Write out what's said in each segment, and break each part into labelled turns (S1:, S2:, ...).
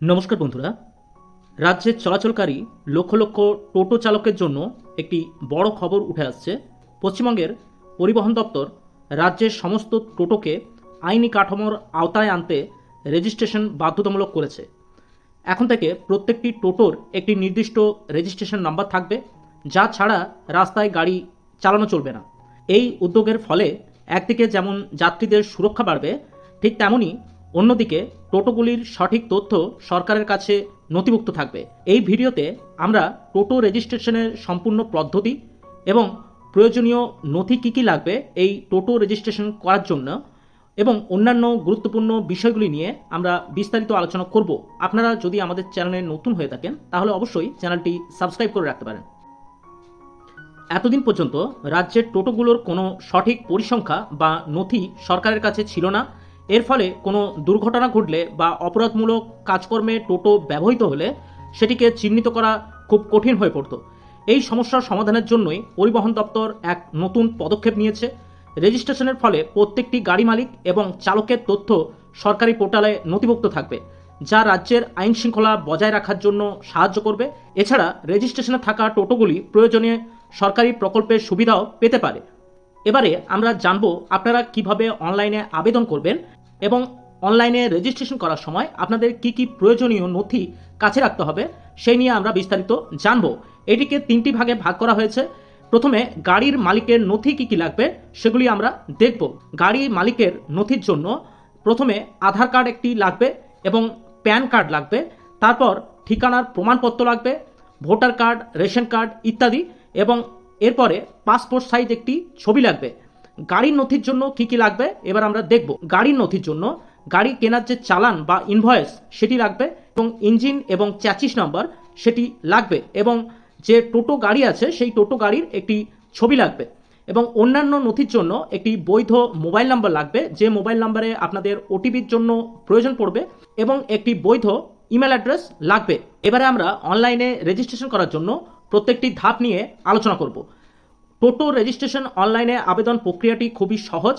S1: নমস্কার বন্ধুরা। রাজ্যে চলাচলকারী লক্ষ লক্ষ টোটো চালকের জন্য একটি বড় খবর উঠে আসছে। পশ্চিমবঙ্গের পরিবহন দপ্তর রাজ্যের সমস্ত টোটোকে আইনি কাঠামোর আওতায় আনতে রেজিস্ট্রেশন বাধ্যতামূলক করেছে। এখন থেকে প্রত্যেকটি টোটোর একটি নির্দিষ্ট রেজিস্ট্রেশন নাম্বার থাকবে, যা ছাড়া রাস্তায় গাড়ি চালানো চলবে না। এই উদ্যোগের ফলে একদিকে যেমন যাত্রীদের সুরক্ষা বাড়বে, ঠিক তেমনই অন্যদিকে টোটোগুলির সঠিক তথ্য সরকারের কাছে নথিভুক্ত থাকবে। এই ভিডিওতে আমরা টোটো রেজিস্ট্রেশনের সম্পূর্ণ পদ্ধতি এবং প্রয়োজনীয় নথি কী কী লাগবে এই টোটো রেজিস্ট্রেশন করার জন্য এবং অন্যান্য গুরুত্বপূর্ণ বিষয়গুলি নিয়ে আমরা বিস্তারিত আলোচনা করব। আপনারা যদি আমাদের চ্যানেলে নতুন হয়ে থাকেন, তাহলে অবশ্যই চ্যানেলটি সাবস্ক্রাইব করে রাখতে পারেন। এতদিন পর্যন্ত রাজ্যের টোটোগুলোর কোনো সঠিক পরিসংখ্যা বা নথি সরকারের কাছে ছিল না। এর ফলে কোনো দুর্ঘটনা ঘটলে বা অপরাধমূলক কাজকর্মে টোটো ব্যবহৃত হলে সেটিকে চিহ্নিত করা খুব কঠিন হয়ে পড়তো। এই সমস্যার সমাধানের জন্যই পরিবহন দপ্তর এক নতুন পদক্ষেপ নিয়েছে। রেজিস্ট্রেশনের ফলে প্রত্যেকটি গাড়ি মালিক এবং চালকের তথ্য সরকারি পোর্টালে নথিভুক্ত থাকবে, যা রাজ্যের আইন শৃঙ্খলা বজায় রাখার জন্য সাহায্য করবে। এছাড়া রেজিস্ট্রেশনে থাকা টোটোগুলি প্রয়োজনে সরকারি প্রকল্পের সুবিধাও পেতে পারে। এবারে আমরা জানব আপনারা কীভাবে অনলাইনে আবেদন করবেন এবং অনলাইনে রেজিস্ট্রেশন করার সময় আপনাদের কি কি প্রয়োজনীয় নথি কাছে রাখতে হবে, সেই নিয়ে আমরা বিস্তারিত জানব। এটিকে তিনটি ভাগে ভাগ করা হয়েছে। প্রথমে, গাড়ির মালিকের নথি কি কি লাগবে, সেগুলি আমরা দেখব। গাড়ি মালিকের নথির জন্য প্রথমে আধার কার্ড একটি লাগবে এবং প্যান কার্ড লাগবে। তারপর ঠিকানার প্রমাণপত্র লাগবে, ভোটার কার্ড, রেশন কার্ড ইত্যাদি এবং এরপরে পাসপোর্ট সাইজ একটি ছবি লাগবে। গাড়ির নথির জন্য কি কি লাগবে? এবার আমরা দেখব। গাড়ির নথির জন্য গাড়ি কেনার যে চালান বা ইনভয়েস সেটি লাগবে এবং ইঞ্জিন এবং চ্যাচিস নাম্বার সেটি লাগবে এবং যে টোটো গাড়ি আছে সেই টোটো গাড়ির একটি ছবি লাগবে এবং অন্যান্য নথির জন্য একটি বৈধ মোবাইল নাম্বার লাগবে যে মোবাইল নাম্বারে আপনাদের ওটিপির জন্য প্রয়োজন পড়বে এবং একটি বৈধ ইমেল অ্যাড্রেস লাগবে। এবারে আমরা অনলাইনে রেজিস্ট্রেশন করার জন্য প্রত্যেকটি ধাপ নিয়ে আলোচনা করব। টোটো রেজিস্ট্রেশন অনলাইনে আবেদন প্রক্রিয়াটি খুবই সহজ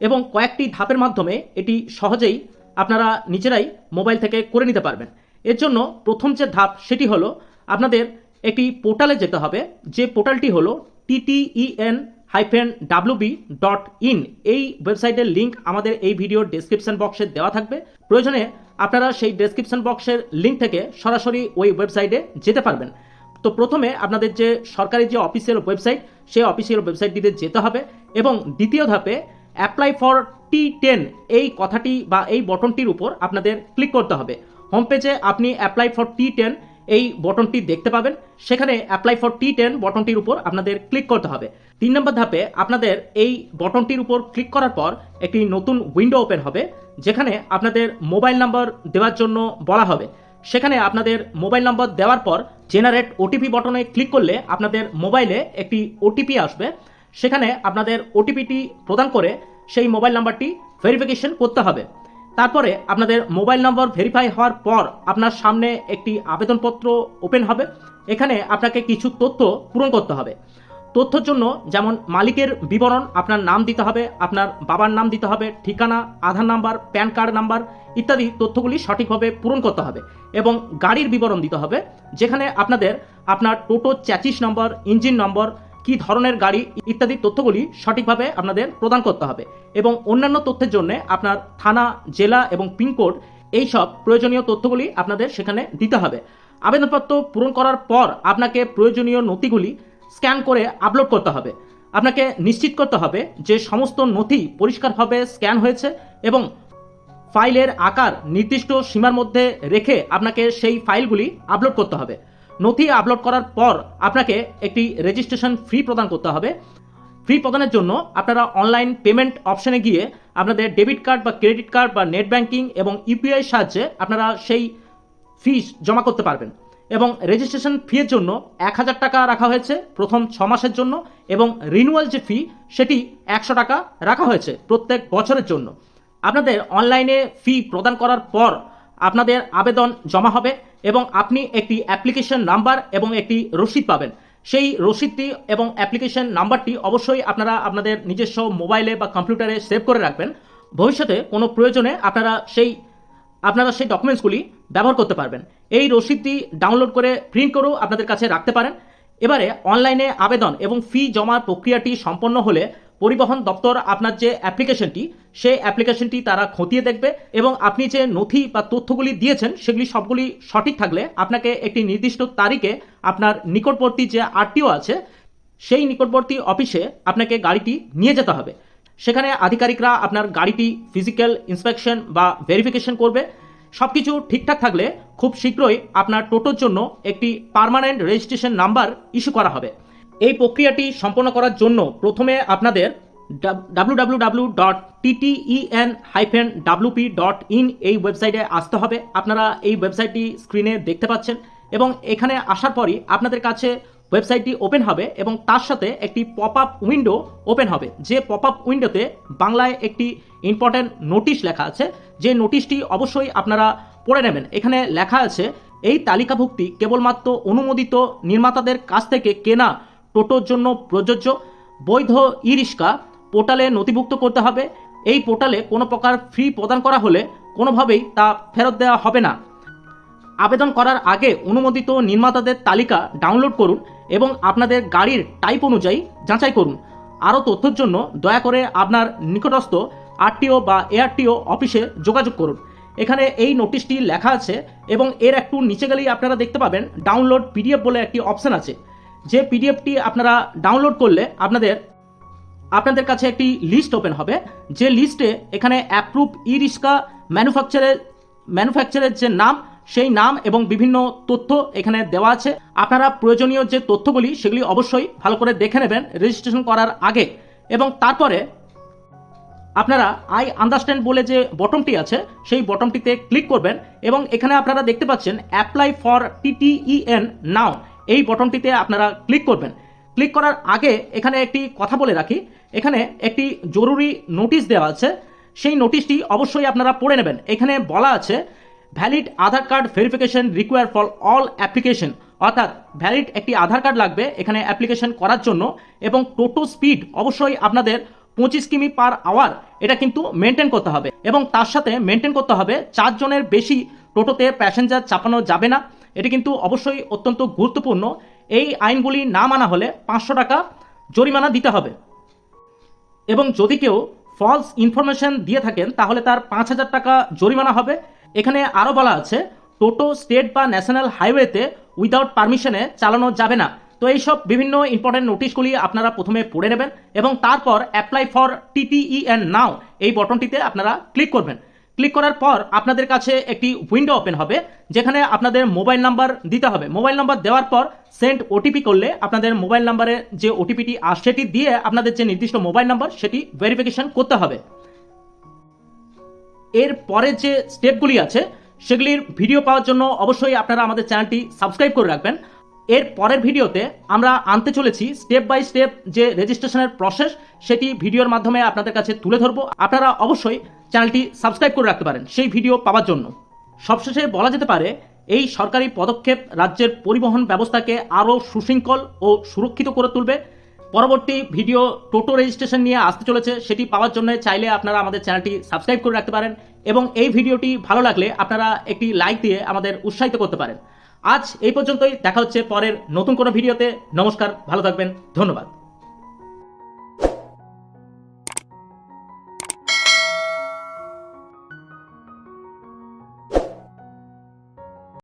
S1: এবং কয়েকটি ধাপের মাধ্যমে এটি সহজেই আপনারা নিজেরাই মোবাইল থেকে করে নিতে পারবেন। এর জন্য প্রথম যে ধাপ সেটি হলো আপনাদের একটি পোর্টালে যেতে হবে, যে পোর্টালটি হলো TTEN hyphen WB dot in এই ওয়েবসাইটের লিঙ্ক আমাদের এই ভিডিওর ডেসক্রিপশন বক্সে দেওয়া থাকবে। প্রয়োজনে আপনারা সেই ডেসক্রিপশন বক্সের লিঙ্ক থেকে সরাসরি ওই ওয়েবসাইটে যেতে পারবেন। তো প্রথমে আপনাদের যে সরকারি যে অফিসিয়াল ওয়েবসাইট, সেই অফিসিয়াল ওয়েবসাইটটিতে যেতে হবে এবং দ্বিতীয় ধাপে অ্যাপ্লাই ফর টি টেন এই কথাটি বা এই বটনটির উপর আপনাদের ক্লিক করতে হবে। হোম পেজে আপনি অ্যাপ্লাই ফর টি টেন এই বটনটি দেখতে পাবেন। সেখানে অ্যাপ্লাই ফর টি টেন বটনটির উপর আপনাদের ক্লিক করতে হবে। তিন নম্বর ধাপে আপনাদের এই বটনটির উপর ক্লিক করার পর একটি নতুন উইন্ডো ওপেন হবে, যেখানে আপনাদের মোবাইল নাম্বার দেওয়ার জন্য বলা হবে। সেখানে আপনাদের মোবাইল নম্বর দেওয়ার পর জেনারেট ওটিপি বটনে ক্লিক করলে আপনাদের মোবাইলে একটি ওটিপি আসবে। সেখানে আপনাদের ওটিপিটি প্রদান করে সেই মোবাইল নাম্বারটি ভেরিফিকেশন করতে হবে। তারপরে আপনাদের মোবাইল নম্বর ভেরিফাই হওয়ার পর আপনার সামনে একটি আবেদনপত্র ওপেন হবে। এখানে আপনাকে কিছু তথ্য পূরণ করতে হবে। তথ্যর জন্য যেমন মালিকের বিবরণ আপনার নাম দিতে হবে, আপনার বাবার নাম দিতে হবে, ঠিকানা, Aadhaar number, PAN card number ইত্যাদি তথ্যগুলি সঠিকভাবে পূরণ করতে হবে এবং গাড়ির বিবরণ দিতে হবে, যেখানে আপনাদের আপনার টোটো, চ্যাচিস নম্বর, ইঞ্জিন নম্বর, কী ধরনের গাড়ি ইত্যাদি তথ্যগুলি সঠিকভাবে আপনাদের প্রদান করতে হবে এবং অন্যান্য তথ্যের জন্য আপনার থানা, জেলা এবং পিনকোড এই সব প্রয়োজনীয় তথ্যগুলি আপনাদের সেখানে দিতে হবে। আবেদনপত্র পূরণ করার পর আপনাকে প্রয়োজনীয় নথিগুলি স্ক্যান করে আপলোড করতে হবে। আপনাকে নিশ্চিত করতে হবে যে সমস্ত নথি পরিষ্কারভাবে স্ক্যান হয়েছে এবং ফাইলের আকার নির্দিষ্ট সীমার মধ্যে রেখে আপনাকে সেই ফাইলগুলি আপলোড করতে হবে। নথি আপলোড করার পর আপনাকে একটি রেজিস্ট্রেশন ফি প্রদান করতে হবে। ফি প্রদানের জন্য আপনারা অনলাইন পেমেন্ট অপশনে গিয়ে আপনাদের ডেবিট কার্ড বা ক্রেডিট কার্ড বা নেট ব্যাঙ্কিং এবং ইউপিআই সাহায্যে আপনারা সেই ফিস জমা করতে পারবেন। এবং রেজিস্ট্রেশন ফিয়ের জন্য এক হাজার টাকা রাখা হয়েছে প্রথম ছ মাসের জন্য এবং রিনুয়াল যে ফি সেটি একশো টাকা রাখা হয়েছে প্রত্যেক বছরের জন্য। আপনাদের অনলাইনে ফি প্রদান করার পর আপনাদের আবেদন জমা হবে এবং আপনি একটি অ্যাপ্লিকেশন নাম্বার এবং একটি রসিদ পাবেন। সেই রসিদটি এবং অ্যাপ্লিকেশন নাম্বারটি অবশ্যই আপনারা আপনাদের নিজস্ব মোবাইলে বা কম্পিউটারে সেভ করে রাখবেন। ভবিষ্যতে কোনো প্রয়োজনে আপনারা সেই আপনারা সেই ডকুমেন্টসগুলি ব্যবহার করতে পারবেন। এই রসিদটি ডাউনলোড করে প্রিন্ট করেও আপনাদের কাছে রাখতে পারেন। এবারে অনলাইনে আবেদন এবং ফি জমার প্রক্রিয়াটি সম্পন্ন হলে পরিবহন দপ্তর আপনার যে অ্যাপ্লিকেশনটি সেই অ্যাপ্লিকেশনটি তারা খতিয়ে দেখবে এবং আপনি যে নথি বা তথ্যগুলি দিয়েছেন, সেগুলি সবগুলি সঠিক থাকলে আপনাকে একটি নির্দিষ্ট তারিখে আপনার নিকটবর্তী যে আরটিও আছে, সেই নিকটবর্তী অফিসে আপনাকে গাড়িটি নিয়ে যেতে হবে। সেখানে আধিকারিকরা আপনার গাড়িটি ফিজিক্যাল ইন্সপেকশন বা ভেরিফিকেশন করবে। সব কিছু ঠিকঠাক থাকলে খুব শীঘ্রই আপনার টোটোর জন্য একটি পার্মানেন্ট রেজিস্ট্রেশন নাম্বার ইস্যু করা হবে। এই প্রক্রিয়াটি সম্পন্ন করার জন্য প্রথমে আপনাদের W W W dot TTEN hyphen WP dot in এই ওয়েবসাইটে আসতে হবে। আপনারা এই ওয়েবসাইটটি স্ক্রিনে দেখতে পাচ্ছেন এবং এখানে আসার পরই আপনাদের কাছে ওয়েবসাইটটি ওপেন হবে এবং তার সাথে একটি পপ আপ উইন্ডো ওপেন হবে। যে পপ আপ উইন্ডোতে বাংলায় একটি ইম্পর্ট্যান্ট নোটিশ লেখা আছে, যে নোটিশটি অবশ্যই আপনারা পড়ে নেবেন। এখানে লেখা আছে, এই তালিকাভুক্তি কেবলমাত্র অনুমোদিত নির্মাতাদের কাছ থেকে কেনা টোটোর জন্য প্রযোজ্য। বৈধ ই রিক্সা পোর্টালে নথিভুক্ত করতে হবে। এই পোর্টালে কোনো প্রকার ফি প্রদান করা হলে কোনোভাবেই তা ফেরত দেওয়া হবে না। আবেদন করার আগে অনুমোদিত নির্মাতাদের তালিকা ডাউনলোড করুন। এবং আপনাদের গাড়ির টাইপ অনুযায়ী যাচাই করুন। আরও তথ্যের জন্য দয়া করে আপনার নিকটস্থ আরটিও বা এআরটিও অফিসে যোগাযোগ করুন। এখানে এই নোটিশটি লেখা আছে এবং এর একটু নিচে গেলেই আপনারা দেখতে পাবেন ডাউনলোড পিডিএফ বলে একটি অপশান আছে। যে পিডিএফটি আপনারা ডাউনলোড করলে আপনাদের আপনাদের কাছে একটি লিস্ট ওপেন হবে। যে লিস্টে এখানে অ্যাপ্রুভ ই রিক্সা ম্যানুফ্যাকচারের ম্যানুফ্যাকচারের যে নাম সেই নাম এবং বিভিন্ন তথ্য এখানে দেওয়া আছে। আপনারা প্রয়োজনীয় যে তথ্যগুলি, সেগুলি অবশ্যই ভালো করে দেখে নেবেন রেজিস্ট্রেশন করার আগে। এবং তারপরে আপনারা আই আন্ডারস্ট্যান্ড বলে যে বটমটি আছে, সেই বটমটিতে ক্লিক করবেন এবং এখানে আপনারা দেখতে পাচ্ছেন অ্যাপ্লাই ফর টিটিইএন নাও এই বটনটিতে আপনারা ক্লিক করবেন। ক্লিক করার আগে এখানে একটি কথা বলে রাখি। এখানে একটি জরুরি নোটিশ দেওয়া আছে। সেই নোটিশটি অবশ্যই আপনারা পড়ে নেবেন। এখানে বলা আছে valid Aadhaar card verification require for all application অর্থাৎ ভ্যালিড একটি আধার কার্ড লাগবে এখানে অ্যাপ্লিকেশন করার জন্য, এবং টোটো স্পিড অবশ্যই আপনাদের পঁচিশ কিমি পার আওয়ার এটা কিন্তু মেনটেন করতে হবে। এবং তার সাথে মেনটেন করতে হবে চারজনের বেশি টোটোতে প্যাসেঞ্জার চাপানো যাবে না, এটি কিন্তু অবশ্যই অত্যন্ত গুরুত্বপূর্ণ। এই আইনগুলি না মানা হলে পাঁচশো টাকা জরিমানা দিতে হবে। এবং যদি কেউ ফলস ইনফরমেশন দিয়ে থাকেন, তাহলে তার পাঁচ হাজার টাকা জরিমানা হবে। এখানে আরও বলা আছে, টোটো, স্টেট বা ন্যাশনাল হাইওয়েতে উইদাউট পারমিশনে চালানো যাবে না। তো এইসব বিভিন্ন ইম্পর্টেন্ট নোটিশগুলি আপনারা প্রথমে পড়ে নেবেন এবং তারপর অ্যাপ্লাই ফর টিটিইএন নাও এই বটনটিতে আপনারা ক্লিক করবেন। ক্লিক করার পর আপনাদের কাছে একটি উইন্ডো ওপেন হবে, যেখানে আপনাদের মোবাইল নাম্বার দিতে হবে। মোবাইল নাম্বার দেওয়ার পর সেন্ড ওটিপি করলে আপনাদের মোবাইল নাম্বারে যে ওটিপিটি আর সেটি দিয়ে আপনাদের যে নির্দিষ্ট মোবাইল নাম্বার সেটি ভেরিফিকেশন করতে হবে। এর পরের যে স্টেপগুলি আছে, সেগুলির ভিডিও পাওয়ার জন্য অবশ্যই আপনারা আমাদের চ্যানেলটি সাবস্ক্রাইব করে রাখবেন। এর পরের ভিডিওতে আমরা আনতে চলেছি স্টেপ বাই স্টেপ যে রেজিস্ট্রেশনের প্রসেস সেটি ভিডিওর মাধ্যমে আপনাদের কাছে তুলে ধরবো। আপনারা অবশ্যই চ্যানেলটি সাবস্ক্রাইব করে রাখতে পারেন সেই ভিডিও পাওয়ার জন্য। সবশেষে বলা যেতে পারে, এই সরকারি পদক্ষেপ রাজ্যের পরিবহন ব্যবস্থাকে আরও সুশৃঙ্খল ও সুরক্ষিত করে তুলবে। পরবর্তী ভিডিও টোটো রেজিস্ট্রেশন নিয়ে আসতে চলেছে, সেটি পাওয়ার জন্য চাইলে আপনারা আমাদের চ্যানেলটি সাবস্ক্রাইব করে রাখতে পারেন এবং এই ভিডিওটি ভালো লাগলে আপনারা একটি লাইক দিয়ে আমাদের উৎসাহিত করতে পারেন। আজ এই পর্যন্তই, দেখা হচ্ছে পরের নতুন কোনো ভিডিওতে। নমস্কার, ভালো থাকবেন, ধন্যবাদ।